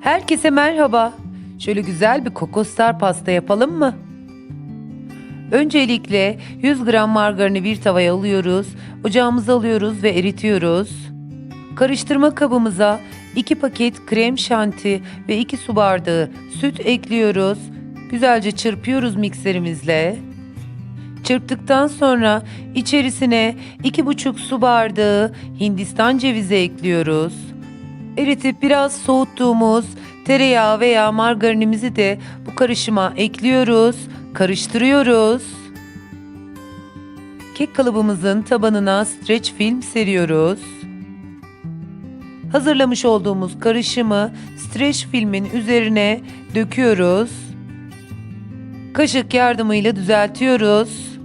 Herkese merhaba. Şöyle güzel bir kokostar pasta yapalım mı? Öncelikle 100 gram margarini bir tavaya alıyoruz. Ocağımıza alıyoruz ve eritiyoruz. Karıştırma kabımıza 2 paket krem şanti ve 2 su bardağı süt ekliyoruz. Güzelce çırpıyoruz mikserimizle. Çırptıktan sonra içerisine 2,5 su bardağı Hindistan cevizi ekliyoruz. Eritip biraz soğuttuğumuz tereyağı veya margarinimizi de bu karışıma ekliyoruz, karıştırıyoruz. Kek kalıbımızın tabanına streç film seriyoruz. Hazırlamış olduğumuz karışımı streç filmin üzerine döküyoruz. Kaşık yardımıyla düzeltiyoruz.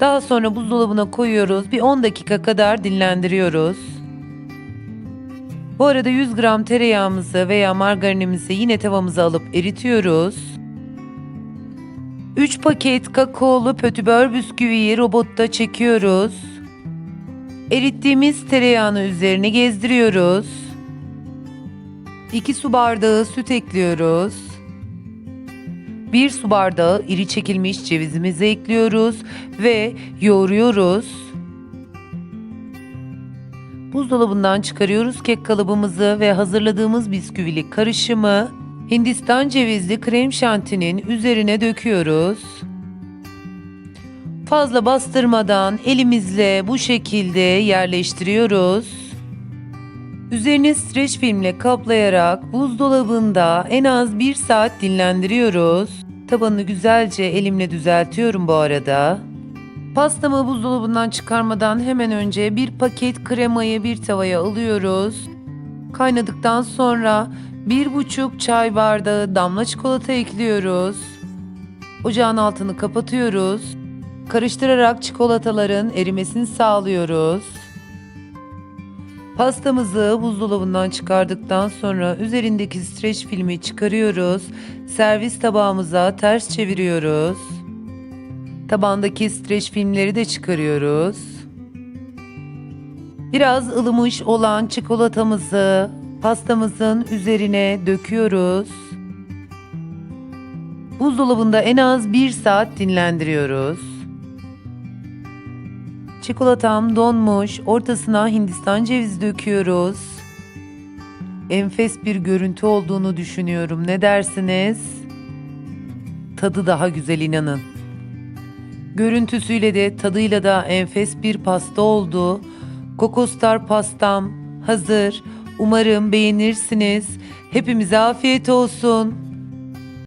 Daha sonra buzdolabına koyuyoruz. Bir 10 dakika kadar dinlendiriyoruz. Bu arada 100 gram tereyağımızı veya margarinimizi yine tavamıza alıp eritiyoruz. 3 paket kakaolu pötibör bisküviyi robotta çekiyoruz. Erittiğimiz tereyağını üzerine gezdiriyoruz. 2 su bardağı süt ekliyoruz. 1 su bardağı iri çekilmiş cevizimizi ekliyoruz ve yoğuruyoruz. Buzdolabından çıkarıyoruz kek kalıbımızı ve hazırladığımız bisküvili karışımı Hindistan cevizli krem şantinin üzerine döküyoruz. Fazla bastırmadan elimizle bu şekilde yerleştiriyoruz. Üzerini streç filmle kaplayarak buzdolabında en az 1 saat dinlendiriyoruz. Tabanını güzelce elimle düzeltiyorum bu arada. Pastamı buzdolabından çıkarmadan hemen önce bir paket kremayı bir tavaya alıyoruz. Kaynadıktan sonra bir buçuk çay bardağı damla çikolata ekliyoruz. Ocağın altını kapatıyoruz. Karıştırarak çikolataların erimesini sağlıyoruz. Pastamızı buzdolabından çıkardıktan sonra üzerindeki streç filmi çıkarıyoruz. Servis tabağımıza ters çeviriyoruz. Tabandaki streç filmleri de çıkarıyoruz. Biraz ılımış olan çikolatamızı pastamızın üzerine döküyoruz. Buzdolabında en az 1 saat dinlendiriyoruz. Çikolatam donmuş, ortasına Hindistan cevizi döküyoruz. Enfes bir görüntü olduğunu düşünüyorum. Ne dersiniz? Tadı daha güzel inanın. Görüntüsüyle de tadıyla da enfes bir pasta oldu. Kokostar pastam hazır. Umarım beğenirsiniz. Hepimize afiyet olsun.